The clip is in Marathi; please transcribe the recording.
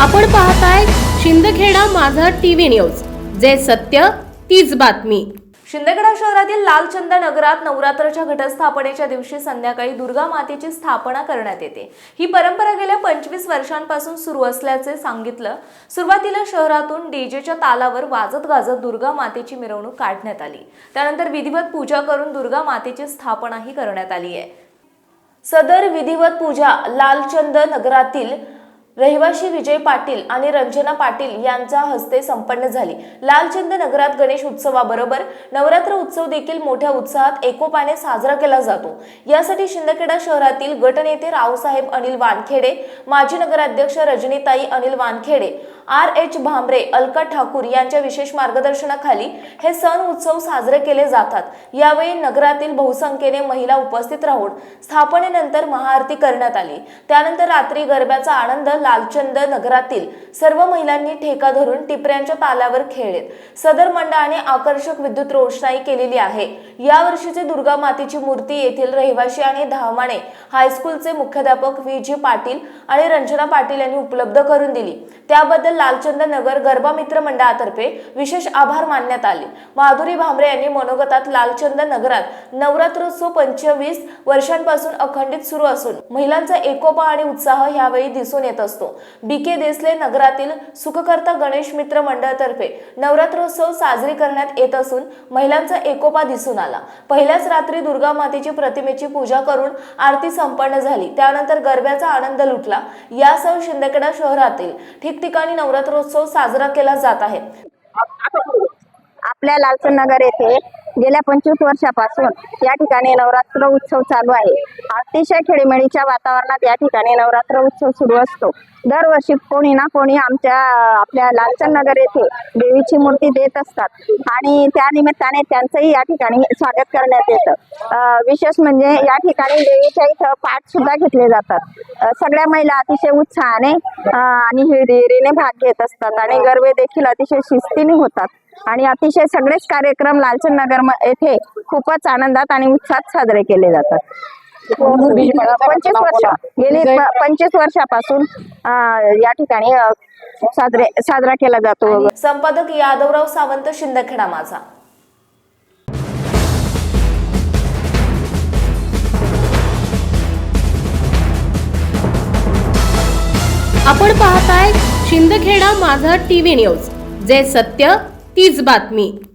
आपण पाहताय शिंदखेडा माझा टीव्ही न्यूज. जे सत्य तीच बातमी. शिंदखेडा शहरातील लालचंद नगरात नवरात्राच्या घटस्थापनेच्या दिवशी संध्याकाळी दुर्गा मातेची स्थापना करण्यात येते. ही परंपरा गेल्या पंचवीस वर्षांपासून सुरू असल्याचे सांगितलं. सुरुवातीला शहरातून डीजेच्या तालावर वाजत गाजत दुर्गा मातेची मिरवणूक काढण्यात आली. त्यानंतर विधिवत पूजा करून दुर्गा मातेची स्थापनाही करण्यात आली आहे. सदर विधिवत पूजा लालचंद नगरातील रहिवाशी विजय पाटील आणि रंजना पाटील यांच्या हस्ते संपन्न झाली. लालचंद नगरात गणेश उत्सवाबरोबर नवरात्र उत्सव देखील मोठ्या उत्साहात एकोपाने साजरा केला जातो. यासाठी शिंदखेडा शहरातील गटनेते रावसाहेब अनिल वानखेडे माजी नगराध्यक्ष रजनीताई अनिल वानखेडे आर एच भांबरे अलका ठाकूर यांच्या विशेष मार्गदर्शनाखाली हे सण उत्सव साजरे केले जातात. यावेळी नगरातील बहुसंख्येने महिला उपस्थित राहून स्थापनेनंतर महाआरती करण्यात आली. त्यानंतर रात्री गरब्याचा आनंद लालचंद नगरातील सर्व महिलांनी ठेका धरून टिपऱ्यांच्या तालावर खेळलेत. सदर मंडळाने आकर्षक विद्युत रोषणाई केलेली आहे. या वर्षीची दुर्गा मातेची मूर्ती येथील रहिवाशी आणि धामाणे हायस्कूलचे मुख्याध्यापक व्ही जी पाटील आणि रंजना पाटील यांनी उपलब्ध करून दिली. त्याबद्दल लालचंद नगर गरबा मित्र मंडळातर्फे विशेष आभार मानण्यात आले. माधुरी भांबरे यांनी मनोगतात लालचंद नगरात नवरात्रोत्सव पंचवीस वर्षांपासून अखंडित सुरू असून महिलांचा एकोपा आणि उत्साह यावेळी दिसून येत असतो. बी के देसले नगरातील सुखकर्ता गणेश मित्र मंडळातर्फे नवरात्रोत्सव साजरी करण्यात येत असून महिलांचा एकोपा दिसून आला. पहिल्याच रात्री दुर्गा मातेची प्रतिमेची पूजा करून आरती संपन्न झाली. त्यानंतर गरब्याचा आनंद लुटला. यासह शिंदेकडा शहरातील ठिकठिकाणी नवरात्रोत्सव साजरा केला जात आहे. आपल्या लालसन नगर येथे गेल्या पंचवीस वर्षापासून या ठिकाणी नवरात्र उत्सव चालू आहे. अतिशय खेळीमेळीच्या वातावरणात या ठिकाणी नवरात्र उत्सव सुरू असतो. दरवर्षी कोणी ना कोणी आमच्या आपल्या लालचंद नगर येथे देवीची मूर्ती देत असतात. आणि त्या निमित्ताने त्यांचंही या ठिकाणी स्वागत करण्यात येतं. विशेष म्हणजे या ठिकाणी देवीच्या इथं पाठ सुद्धा घेतले जातात. सगळ्या महिला अतिशय उत्साहाने आणि हिरिहिरीने भाग घेत असतात आणि गरबे देखील अतिशय शिस्तीने होतात. आणि अतिशय सगळेच कार्यक्रम लालचंद नगर येथे खूपच आनंदात आणि उत्साहात साजरे केले जातात. पंचवीस वर्ष गेली पंचवीस वर्षापासून या ठिकाणी साजरे साजरा केला जातो. संपादक यादवराव सावंत शिंदखेडा माझा. आपण पाहताय शिंदखेडा माझा टीव्ही न्यूज जे सत्य तीच बातमी.